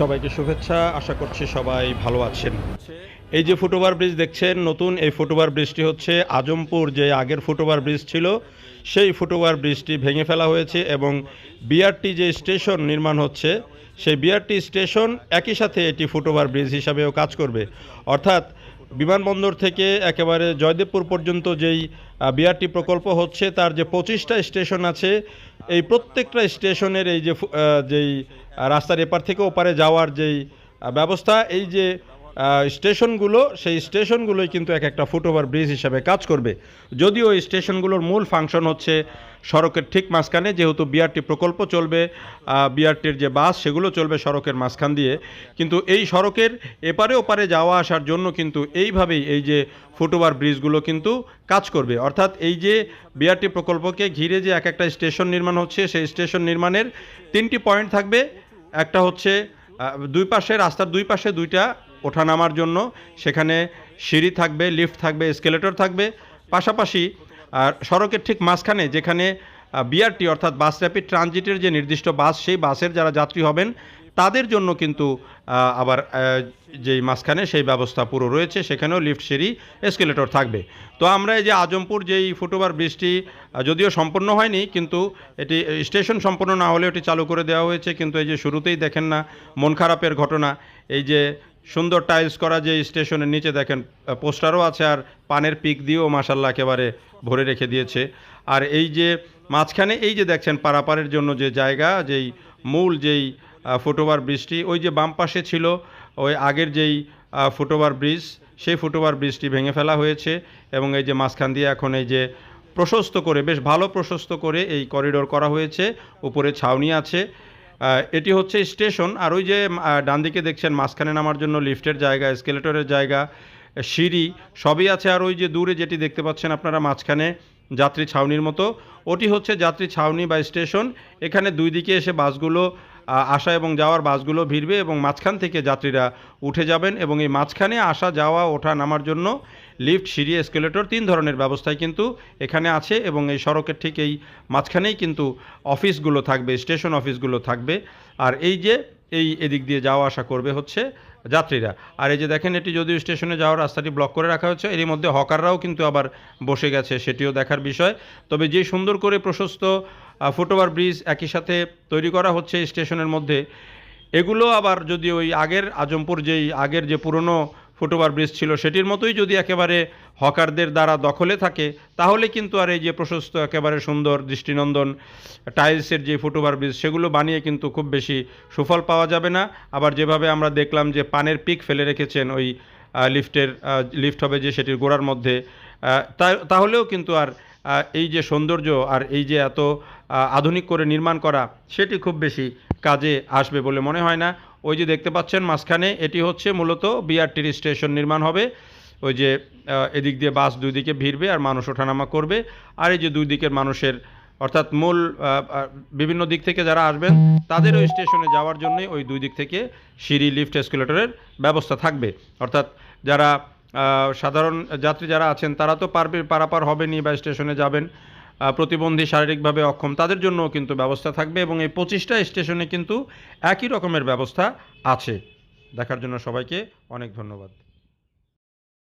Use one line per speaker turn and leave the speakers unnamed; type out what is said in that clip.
সবাইকে শুভেচ্ছা, আশা করছি সবাই ভালো আছেন। এই যে ফুটওভার ব্রিজ দেখছেন, নতুন এই ফুটওভার ব্রিজটি হচ্ছে আজমপুর যে আগের ফুটওভার ব্রিজ ছিল, সেই ফুটওভার ব্রিজটি ভেঙে ফেলা হয়েছে এবং বিআরটি যে স্টেশন নির্মাণ হচ্ছে, সেই বিআরটি স্টেশন একই সাথে এটি ফুটওভার ব্রিজ হিসাবেও কাজ করবে। অর্থাৎ বিমানবন্দর থেকে একেবারে জয়দেবপুর পর্যন্ত যেই বিআরটি প্রকল্প হচ্ছে, তার যে পঁচিশটা স্টেশন আছে, এই প্রত্যেকটা স্টেশনের এই যে যেই রাস্তার এপার থেকে ওপারে যাওয়ার যেই ব্যবস্থা, এই যে স্টেশনগুলো, সেই স্টেশনগুলোই কিন্তু এক একটা ফুটওভার ব্রিজ হিসাবে কাজ করবে। যদিও এই স্টেশনগুলোর মূল ফাংশন হচ্ছে সড়কের ঠিক মাঝখানে, যেহেতু বিআরটি প্রকল্প চলবে বিআরটির যে বাস, সেগুলো চলবে সড়কের মাঝখান দিয়ে। কিন্তু এই সড়কের এপারে ওপারে যাওয়া আসার জন্য কিন্তু এইভাবেই এই যে ফুটওভার ব্রিজগুলো কিন্তু কাজ করবে। অর্থাৎ এই যে বিআরটি প্রকল্পকে ঘিরে যে এক একটা স্টেশন নির্মাণ হচ্ছে, সেই স্টেশন নির্মাণের তিনটি পয়েন্ট থাকবে। একটা হচ্ছে দুই পাশে, রাস্তার দুই পাশে দুইটা ওঠানামার জন্য। সেখানে সিঁড়ি থাকবে, লিফট থাকবে স্কেলেটর থাকবে। পাশাপাশি, আর সড়কের ঠিক মাঝখানে যেখানে বিআরটি অর্থাৎ বাস র্যাপিড ট্রানজিটের যে নির্দিষ্ট বাস, সেই বাসের যারা যাত্রী হবেন, তাদের জন্য কিন্তু আবার যেই মাঝখানে সেই ব্যবস্থা পুরো রয়েছে। সেখানেও লিফট, সিঁড়ি, এসকেলেটর থাকবে। তো আমরা এই যে আজমপুর যেই ফুটওভার ব্রিজটি যদিও সম্পন্ন হয়নি, কিন্তু এটি স্টেশন সম্পন্ন না হলেও এটি চালু করে দেওয়া হয়েছে। কিন্তু এই যে শুরুতেই দেখেন না, মন খারাপের ঘটনা। এই যে সুন্দর টাইলস করা যে স্টেশনের নিচে দেখেন পোস্টারও আছে আর পানের পিক দিয়েও মাসাল্লাহ একেবারে ভরে রেখে দিয়েছে। আর এই যে মাঝখানে, এই যে দেখছেন পারাপারের জন্য যে জায়গা, যেই মূল যেই ফুটওভার ব্রিজটি, ওই যে বাম পাশে ছিল, ওই আগের যেই ফুটওভার ব্রিজ, সেই ফুটওভার ব্রিজটি ভেঙে ফেলা হয়েছে এবং এই যে মাঝখান দিয়ে এখন এই যে প্রশস্ত করে, বেশ ভালো প্রশস্ত করে এই করিডোর করা হয়েছে, উপরে ছাউনি আছে। এটি হচ্ছে স্টেশন। আর ওই যে ডান দিকে দেখছেন, মাঝখানে নামার জন্য লিফটের জায়গা, স্কেলেটরের জায়গা, সিঁড়ি, সবই আছে। আর ওই যে দূরে যেটি দেখতে পাচ্ছেন আপনারা, মাঝখানে যাত্রী ছাউনির মতো। ওটি হচ্ছে যাত্রী ছাউনি বা স্টেশন। এখানে দুই দিকে এসে বাসগুলো আসা এবং যাওয়ার বাসগুলো ভিড়বে এবং মাঝখান থেকে যাত্রীরা উঠে যাবেন এবং এই মাঝখানে আসা, যাওয়া, ওঠা নামার জন্য লিফট, সিঁড়ি, এসকেলেটর তিন ধরনের ব্যবস্থাই কিন্তু এখানে আছে এবং এই সড়কের ঠিক এই মাঝখানেই কিন্তু অফিসগুলো থাকবে, স্টেশন অফিসগুলো থাকবে। আর এই যে এই এদিক দিয়ে যাওয়া আসা করবে হচ্ছে যাত্রীরা। আর এই যে দেখেন, এটি যদিও স্টেশনে যাওয়ার রাস্তাটি ব্লক করে রাখা হয়েছে, এরই মধ্যে হকাররাও কিন্তু আবার বসে গেছে, সেটিও দেখার বিষয়। তবে যে সুন্দর করে প্রশস্ত ফুটওভার ব্রিজ একই সাথে তৈরি করা হচ্ছে স্টেশনের মধ্যে, এগুলো আবার যদি ওই আগের আজমপুর যেই আগের যে পুরনো ফুটওভার ব্রিজ ছিল সেটির মতোই যদি একেবারে হকারদের দ্বারা দখলে থাকে, তাহলে কিন্তু আর এই যে প্রশস্ত, একেবারে সুন্দর দৃষ্টিনন্দন টাইলসের যে ফুটওভার ব্রিজ, সেগুলো বানিয়ে কিন্তু খুব বেশি সুফল পাওয়া যাবে না। আবার যেভাবে আমরা দেখলাম যে পানের পিক ফেলে রেখেছেন ওই লিফটের লিফট হবে যে সেটির গোড়ার মধ্যে তাহলেও কিন্তু আর এই যে সৌন্দর্য আর এই যে এত আধুনিক করে নির্মাণ করা, সেটি খুব বেশি কাজে আসবে বলে মনে হয় না। ওই যে দেখতে পাচ্ছেন মাঝখানে, এটি হচ্ছে মূলত বিআরটির স্টেশন নির্মাণ হবে। ওই যে এদিক দিয়ে বাস দুই দিকে ভিড়বে আর মানুষ ওঠানামা করবে। আর এই যে দুই দিকের মানুষের, অর্থাৎ মূল বিভিন্ন দিক থেকে যারা আসবেন, তাদের ওই স্টেশনে যাওয়ার জন্যই ওই দুই দিক থেকে সিঁড়ি, লিফট, এসকুলেটরের ব্যবস্থা থাকবে। অর্থাৎ যারা সাধারণ যাত্রী যারা আছেন, তারা তো পারবে, পারাপার হবেনি বা স্টেশনে যাবেন। প্রতিবন্ধী শারীরিকভাবে অক্ষম, তাদের জন্য কিন্তু ব্যবস্থা থাকবে এবং এই পঁচিশটা স্টেশনে কিন্তু একই রকমের ব্যবস্থা আছে। দেখার জন্য সবাইকে অনেক ধন্যবাদ।